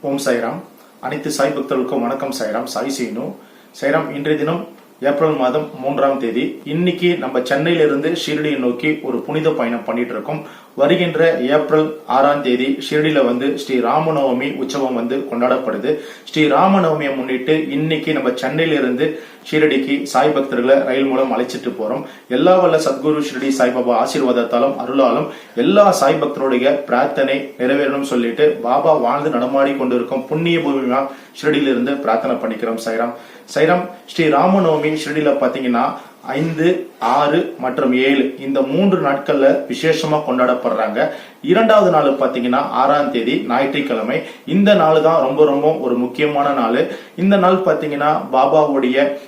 ஓம் சாய்ராம். அனைத்து சாய் பக்தர்களுக்கும் வணக்கம் சாய்ராம். சாய் சீனு. சாய்ராம் இன்றைய தினம் ஏப்ரல் மாதம் மூன்றாம் தேதி. இன்னைக்கு நம்ம சென்னையிலிருந்து ஷீரடியை நோக்கி ஒரு புனித பயணம் பண்ணிட்டு இருக்கோம் வருகின்ற ஏப்ரல் ஆறாம் தேதி ஷிரடியில வந்து ஸ்ரீ ராமநவமி உற்சவம் வந்து கொண்டாடப்படுது. ஸ்ரீ ராமநவமியை முன்னிட்டு இன்னைக்கு நம்ம சென்னையிலிருந்து ஷீரடிக்கு சாய் பக்தர்களை ரயில் மூலம் அழைச்சிட்டு போறோம். எல்லா வல்ல சத்குரு ஷிரடி சாய்பாபா ஆசீர்வாதத்தாலும் அருளாலும் எல்லா சாய் பக்தருடைய பிரார்த்தனை நிறைவேறணும் சொல்லிட்டு பாபா வாழ்ந்து நடமாடி கொண்டிருக்கும் புண்ணிய பூமியா ஷிரடியிலிருந்து பிரார்த்தனை பண்ணிக்கிறோம் சைராம். சைராம் ஸ்ரீ ராமநவமி ஷிரடியில பாத்தீங்கன்னா ஐந்து ஆறு மற்றும் ஏழு இந்த மூன்று நாட்கள்ல விசேஷமா கொண்டாடப்படுறாங்க. இரண்டாவது நாள் பாத்தீங்கன்னா ஆறாம் தேதி ஞாயிற்றுக்கிழமை. இந்த நாள் தான் ரொம்ப ரொம்ப ஒரு முக்கியமான நாள். இந்த நாள் பாத்தீங்கன்னா பாபாவுடைய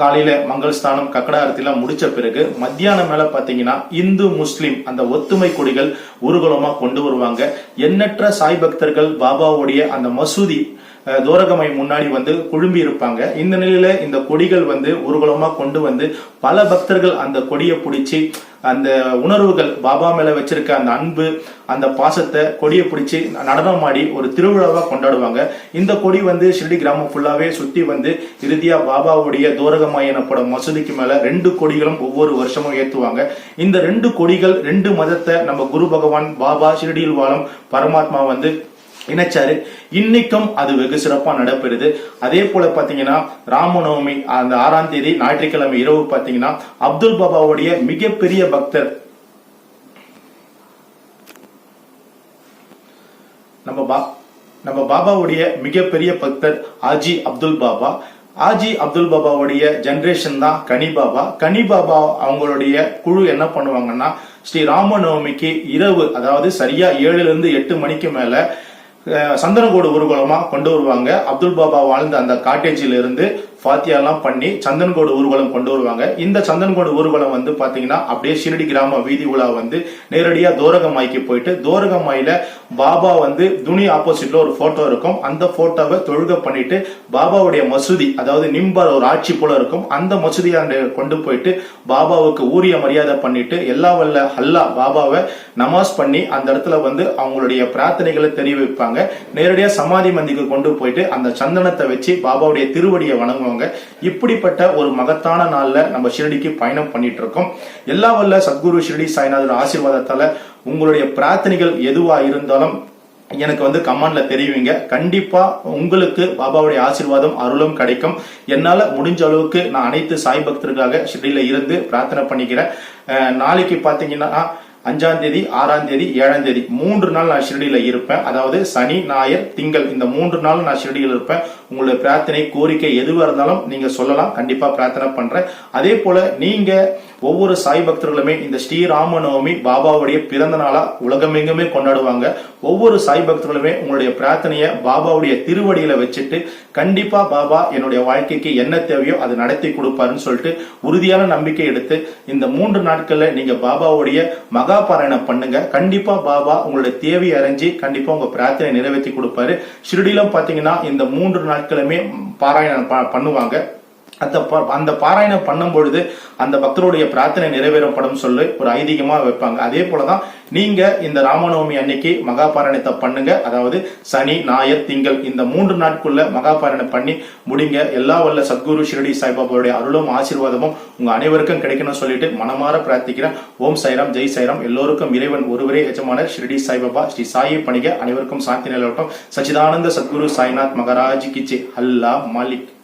காலையில மங்கள்ஸ்தானம் கக்கடாரத்திலாம் முடிச்ச பிறகு மத்தியானம் மேல பாத்தீங்கன்னா இந்து முஸ்லிம் அந்த ஒத்துமை கொடிகள் ஊர்வலமா கொண்டு வருவாங்க. எண்ணற்ற சாய் பக்தர்கள் பாபாவுடைய அந்த மசூதி தோரகமை முன்னாடி வந்து குழும்பி இருப்பாங்க. இந்த நிலையில இந்த கொடிகள் வந்து ஊர்வலமா கொண்டு வந்து பல பக்தர்கள் அந்த கொடியை பிடிச்சி அந்த உணர்வுகள் பாபா மேல வச்சிருக்க அந்த அன்பு அந்த பாசத்தை கொடியை பிடிச்சி நடனம் ஆடி ஒரு திருவிழாவா கொண்டாடுவாங்க. இந்த கொடி வந்து ஷிரடி கிராமம் ஃபுல்லாவே சுத்தி வந்து இறுதியா பாபாவுடைய தூரகமாய் எனப்படும் மசூதிக்கு மேல ரெண்டு கொடிகளும் ஒவ்வொரு வருஷமும் ஏத்துவாங்க. இந்த ரெண்டு கொடிகள் ரெண்டு மதத்தை நம்ம குரு பகவான் பாபா ஷிரடியில் வாழும் பரமாத்மா வந்து இணைச்சாரு. இன்னைக்கும் அது வெகு சிறப்பா நடைபெறுது. அதே போல பாத்தீங்கன்னா ராமநவமி அந்த ஆறாம் தேதி ஞாயிற்றுக்கிழமை இரவு பாத்தீங்கன்னா அப்துல் பாபாவுடைய மிகப்பெரிய பக்தர். நம்ம பா நம்ம பாபாவுடைய மிகப்பெரிய பக்தர் ஆஜி அப்துல் பாபா. ஆஜி அப்துல் பாபாவுடைய ஜெனரேஷன் தான் கனி பாபா. கனி பாபா அவங்களுடைய குழு என்ன பண்ணுவாங்கன்னா ஸ்ரீ ராமநவமிக்கு இரவு அதாவது சரியா ஏழுல இருந்து எட்டு மணிக்கு மேல சந்தனக்கோடு சந்தனகோடு கொண்டு வருவாங்க. அப்துல் பாபா வாழ்ந்த அந்த காட்டேஜிலிருந்து பாத்தியாலாம் பண்ணி சந்தன்கோடு ஊர்வலம் கொண்டு வருவாங்க. இந்த சந்தன்கோடு ஊர்வலம் வந்து பாத்தீங்கன்னா அப்படியே ஷிரடி கிராம வீதி உலா வந்து நேரடியா தோரகமாய்க்கு போயிட்டு தோரகமாயில பாபா வந்து துணி ஆப்போசிட்ல ஒரு போட்டோ இருக்கும். அந்த போட்டோவை தொழுக பண்ணிட்டு பாபாவுடைய மசூதி அதாவது நிம்பர் ஒரு ஆட்சி போல இருக்கும். அந்த மசூதியாண்ட கொண்டு போயிட்டு பாபாவுக்கு ஊரிய மரியாதை பண்ணிட்டு எல்லா வல்ல அல்லா பாபாவை நமாஸ் பண்ணி அந்த இடத்துல வந்து அவங்களுடைய பிரார்த்தனைகளை தெரிவிப்பாங்க. நேரடியா சமாதி மந்திக்கு கொண்டு போயிட்டு அந்த சந்தனத்தை வச்சு பாபாவுடைய திருவடியை வணங்குவாங்க. இப்படிப்பட்ட ஒரு மகத்தான நாள்ல நம்ம ஷிரடிக்கு பயணம் பண்ணிட்டு இருக்கோம் எல்லா வல்ல சத்குரு ஷிரடி சாய்நாதர் ஆசீர்வாதத்தால உங்களுடைய பிரார்த்தனைகள் எதுவா இருந்தாலும் எனக்கு வந்து கமெண்ட்ல தெரிவிங்க. கண்டிப்பா உங்களுக்கு பாபாவுடைய ஆசீர்வாதம் அருளும் கிடைக்கும். என்னால முடிஞ்ச அளவுக்கு நான் அனைத்து சாய் பக்தர்களுக்காக ஷிரடியில இருந்து பிரார்த்தனை பண்ணிக்கிறேன். நாளைக்கு பாத்தீங்கன்னா அஞ்சாம் தேதி ஆறாம் தேதி ஏழாம் தேதி மூன்று நாள் நான் ஷிரடியில இருப்பேன். அதாவது சனி ஞாயிறு திங்கள் இந்த மூன்று நாள் நான் ஷிரடியில் இருப்பேன். உங்களுடைய பிரார்த்தனை கோரிக்கை எதுவாக இருந்தாலும் நீங்க சொல்லலாம். கண்டிப்பா பிரார்த்தனை பண்றேன். அதே போல நீங்க ஒவ்வொரு சாய் பக்தர்களுமே இந்த ஸ்ரீராம நவமி பாபாவுடைய பிறந்த நாளா உலகமெங்குமே கொண்டாடுவாங்க. ஒவ்வொரு சாய் பக்தர்களுமே உங்களுடைய பிரார்த்தனையை பாபாவுடைய திருவடியில வச்சுட்டு கண்டிப்பா பாபா என்னுடைய வாழ்க்கைக்கு என்ன தேவையோ அதை நடத்தி கொடுப்பாருன்னு சொல்லிட்டு உறுதியான நம்பிக்கை எடுத்து இந்த மூன்று நாட்கள்ல நீங்க பாபாவுடைய மகா பாராயணம் பண்ணுங்க. கண்டிப்பா பாபா உங்களுடைய தேவையை அறிஞ்சு கண்டிப்பா உங்க பிரார்த்தனை நிறைவேற்றி கொடுப்பாரு. ஷிரடியிலும் பாத்தீங்கன்னா இந்த மூன்று நாட்களுமே பாராயணம் ப- பண்ணுவாங்க. அந்த ப- அந்த பாராயணம் பண்ணும் பொழுது அந்த பக்தருடைய பிரார்த்தனை நிறைவேறப்படும் சொல்லி ஒரு ஐதீகமா வைப்பாங்க. அதே போலதான் நீங்க இந்த ராமநவமி அன்னைக்கு மகாபாராயணத்தை பண்ணுங்க. அதாவது சனி ஞாயர் திங்கள் இந்த மூன்று நாட்குள்ள மகாபாராயணம் பண்ணி முடிங்க. எல்லா வல்ல சத்குரு ஷிரடி சாய்பாபாவுடைய அருளும் ஆசீர்வாதமும் உங்க அனைவருக்கும் கிடைக்கணும்னு சொல்லிட்டு மனமாற பிரார்த்திக்கிறேன். ஓம் சைராம் ஜெய் சைராம். எல்லோருக்கும் இறைவன் ஒருவரே எஜமான ஷிரடி சாய்பாபா ஸ்ரீ சாயை பணிக. அனைவருக்கும் சாந்தி நிலவட்டும். சச்சிதானந்த சத்குரு சாய்நாத் மகராஜ் கிச்சி அல்லா மாலிக்.